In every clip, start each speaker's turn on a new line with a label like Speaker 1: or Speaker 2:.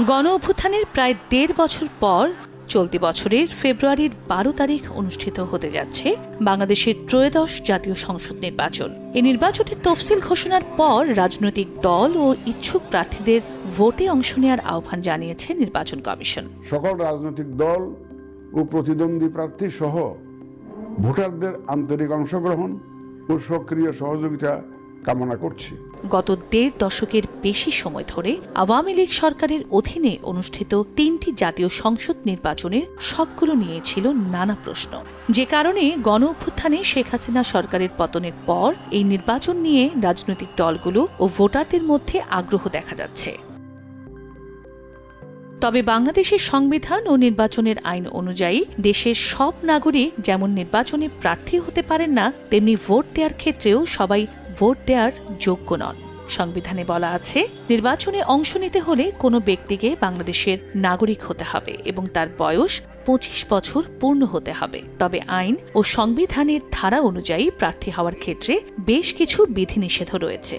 Speaker 1: গণ অভ্যুত্থানের প্রায় দেড় বছর পর চলতি বছরের ফেব্রুয়ারির বারো তারিখ অনুষ্ঠিত হতে যাচ্ছে বাংলাদেশের ত্রয়োদশ জাতীয় সংসদ নির্বাচন। এই নির্বাচনের তফসিল ঘোষণার পর রাজনৈতিক দল ও ইচ্ছুক প্রার্থীদের ভোটে অংশ নেওয়ার আহ্বান জানিয়েছে নির্বাচন কমিশন।
Speaker 2: সকল রাজনৈতিক দল ও প্রতিদ্বন্দ্বী প্রার্থী সহ ভোটারদের আন্তরিক অংশগ্রহণ ও সক্রিয় সহযোগিতা কামনা করছি।
Speaker 1: গত দেড় দশকের বেশি সময় ধরে আওয়ামী লীগ সরকারের অধীনে অনুষ্ঠিত তিনটি জাতীয় সংসদ নির্বাচনের সবগুলো নিয়েছিল নানা প্রশ্ন। যে কারণে গণ অভ্যুত্থানে শেখ হাসিনা সরকারের পতনের পর এই নির্বাচন নিয়ে রাজনৈতিক দলগুলো ও ভোটারদের মধ্যে আগ্রহ দেখা যাচ্ছে। তবে বাংলাদেশের সংবিধান ও নির্বাচনের আইন অনুযায়ী দেশের সব নাগরিক যেমন নির্বাচনে প্রার্থী হতে পারেন না, তেমনি ভোট দেওয়ার ক্ষেত্রেও সবাই ভোট দেওয়ার যোগ্য নন। সংবিধানে বলা আছে, নির্বাচনে অংশ নিতে হলে কোনো ব্যক্তিকে বাংলাদেশের নাগরিক হতে হবে এবং তার বয়স পঁচিশ বছর পূর্ণ হতে হবে। তবে আইন ও সংবিধানের ধারা অনুযায়ী প্রার্থী হওয়ার ক্ষেত্রে বেশ কিছু বিধিনিষেধ রয়েছে।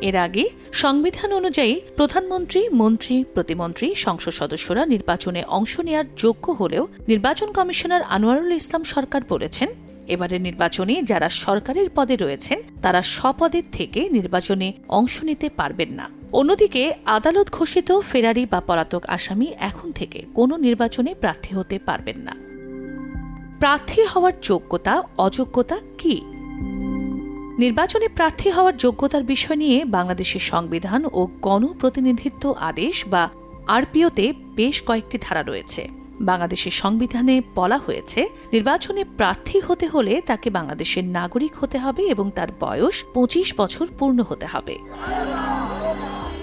Speaker 1: এর আগে সংবিধান অনুযায়ী প্রধানমন্ত্রী, মন্ত্রী, প্রতিমন্ত্রী, সংসদ সদস্যরা নির্বাচনে অংশ নেওয়ার যোগ্য হলেও নির্বাচন কমিশনার আনোয়ারুল ইসলাম সরকার বলেছেন এবারের নির্বাচনে যারা সরকারের পদে রয়েছেন, তারা স্বপদের থেকে নির্বাচনে অংশ নিতে পারবেন না। অন্যদিকে, আদালত ঘোষিত ফেরারি বা পলাতক আসামি এখন থেকে কোনো নির্বাচনে প্রার্থী হতে পারবেন না। প্রার্থী হওয়ার যোগ্যতা, অযোগ্যতা কি? নির্বাচনে প্রার্থী হওয়ার যোগ্যতার বিষয় নিয়ে বাংলাদেশের সংবিধান ও গণপ্রতিনিধিত্ব আদেশ বা আরপিওতে বেশ কয়েকটি ধারা রয়েছে। বাংলাদেশের সংবিধানে বলা হয়েছে, নির্বাচনে প্রার্থী হতে হলে তাকে বাংলাদেশের নাগরিক হতে হবে এবং তার বয়স পঁচিশ বছর পূর্ণ হতে হবে।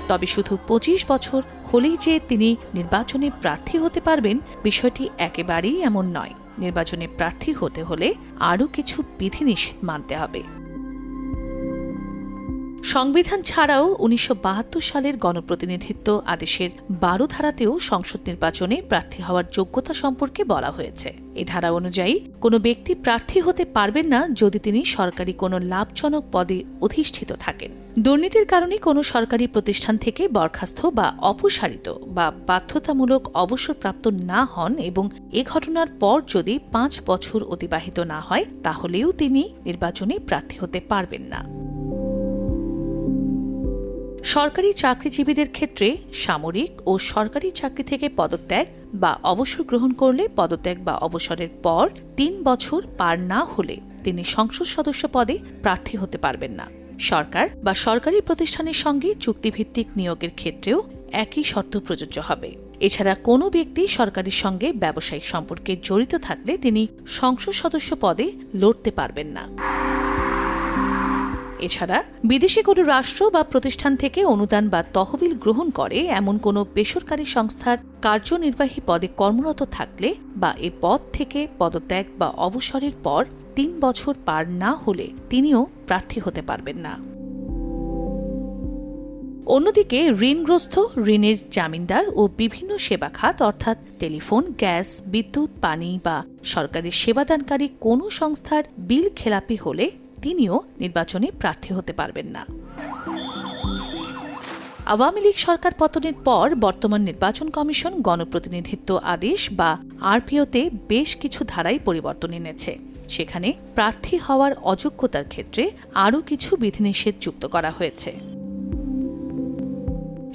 Speaker 1: তবে শুধু পঁচিশ বছর হলেই যে তিনি নির্বাচনে প্রার্থী হতে পারবেন, বিষয়টি একেবারেই এমন নয়। নির্বাচনে প্রার্থী হতে হলে আরও কিছু বিধিনিষেধ মানতে হবে। সংবিধান ছাড়াও উনিশশো বাহাত্তর সালের গণপ্রতিনিধিত্ব আদেশের বারো ধারাতেও সংসদ নির্বাচনে প্রার্থী হওয়ার যোগ্যতা সম্পর্কে বলা হয়েছে। এই ধারা অনুযায়ী, কোনো ব্যক্তি প্রার্থী হতে পারবেন না যদি তিনি সরকারি কোনো লাভজনক পদে অধিষ্ঠিত থাকেন। দুর্নীতির কারণে কোনো সরকারি প্রতিষ্ঠান থেকে বরখাস্ত বা অপসারিত বা বাধ্যতামূলক অবসরপ্রাপ্ত না হন এবং এ ঘটনার পর যদি পাঁচ বছর অতিবাহিত না হয়, তাহলেও তিনি নির্বাচনে প্রার্থী হতে পারবেন না। সরকারি চাকরিজীবীদের ক্ষেত্রে সামরিক ও সরকারি চাকরি থেকে পদত্যাগ বা অবসর গ্রহণ করলে পদত্যাগ বা অবসরের পর তিন বছর পার না হলে তিনি সংসদ সদস্য পদে প্রার্থী হতে পারবেন না। সরকার বা সরকারি প্রতিষ্ঠানের সঙ্গে চুক্তিভিত্তিক নিয়োগের ক্ষেত্রেও একই শর্ত প্রযোজ্য হবে। এছাড়া কোনো ব্যক্তি সরকারের সঙ্গে ব্যবসায়িক সম্পর্কে জড়িত থাকলে তিনি সংসদ সদস্য পদে লড়তে পারবেন না। এছাড়া বিদেশি কোনো রাষ্ট্র বা প্রতিষ্ঠান থেকে অনুদান বা তহবিল গ্রহণ করে এমন কোনো বেসরকারি সংস্থার কার্যনির্বাহী পদে কর্মরত থাকলে বা এ পদ থেকে পদত্যাগ বা অবসরের পর তিন বছর পার না হলে তিনিও প্রার্থী হতে পারবেন না। অন্যদিকে ঋণগ্রস্ত, ঋণের জামিনদার ও বিভিন্ন সেবা খাত অর্থাৎ টেলিফোন, গ্যাস, বিদ্যুৎ, পানি বা সরকারি সেবাদানকারী কোনো সংস্থার বিল খেলাপি হলে তিনিও নির্বাচনে প্রার্থী হতে পারবেন না। আওয়ামী লীগ সরকার পতনের পর বর্তমান নির্বাচন কমিশন গণপ্রতিনিধিত্ব আদেশ বা আরপিওতে বেশ কিছু ধারায় পরিবর্তন এনেছে। সেখানে প্রার্থী হওয়ার অযোগ্যতার ক্ষেত্রে আরও কিছু বিধিনিষেধ যুক্ত করা হয়েছে।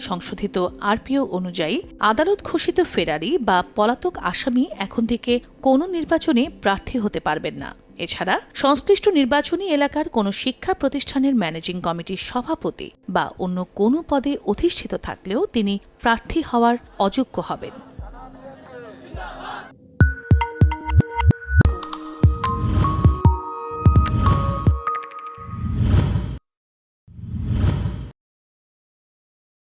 Speaker 1: সংশোধিত আরপিও অনুযায়ী আদালত ঘোষিত ফেরারি বা পলাতক আসামি এখন থেকে কোনো নির্বাচনে প্রার্থী হতে পারবেন না। এছাড়া সংশ্লিষ্ট নির্বাচনী এলাকার কোনো শিক্ষা প্রতিষ্ঠানের ম্যানেজিং কমিটির সভাপতি বা অন্য কোনো পদে অধিষ্ঠিত থাকলেও তিনি প্রার্থী হওয়ার অযোগ্য হবেন।